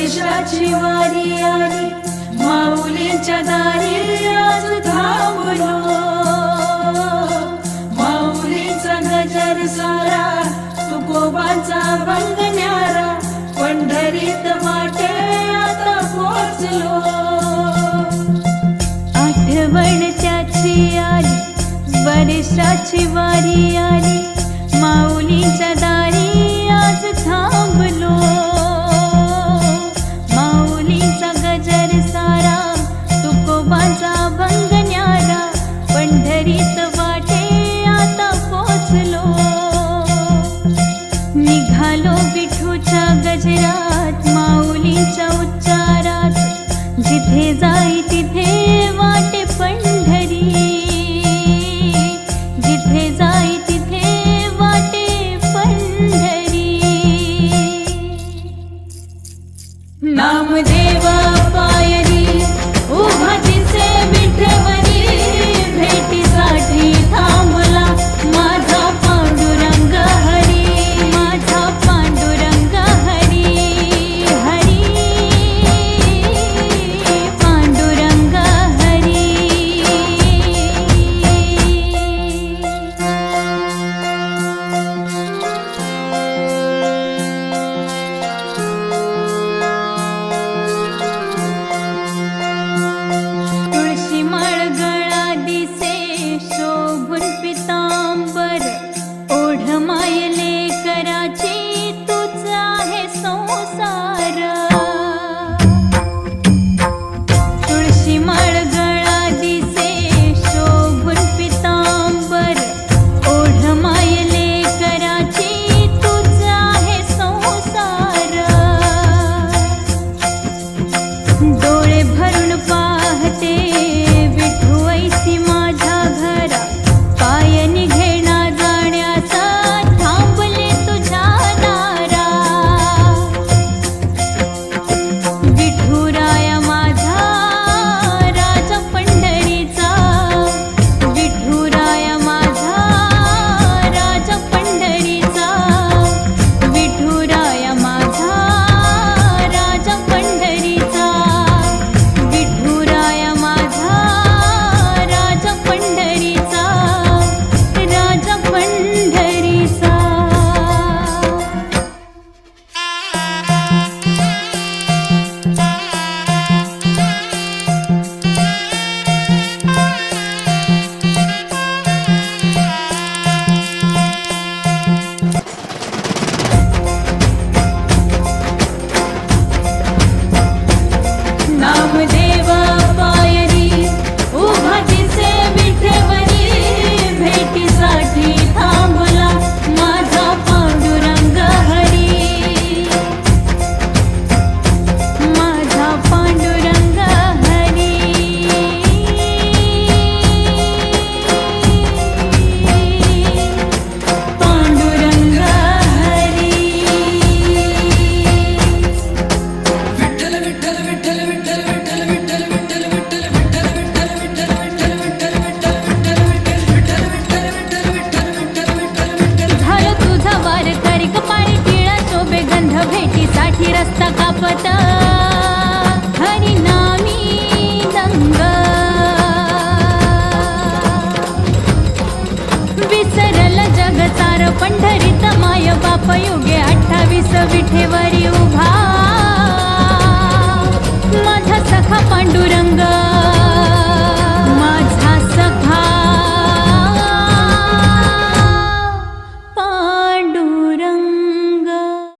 विश्वाची वारी आली. माऊलींच्या दारी आज थांबलो. माऊलीचा गजर सारा तुकोबाचा बंग न्यारा पंढरीत वाटे आता पोचलो. आठवण त्याची आली वर्षाची वारी आली. 你在。सब ठेवारी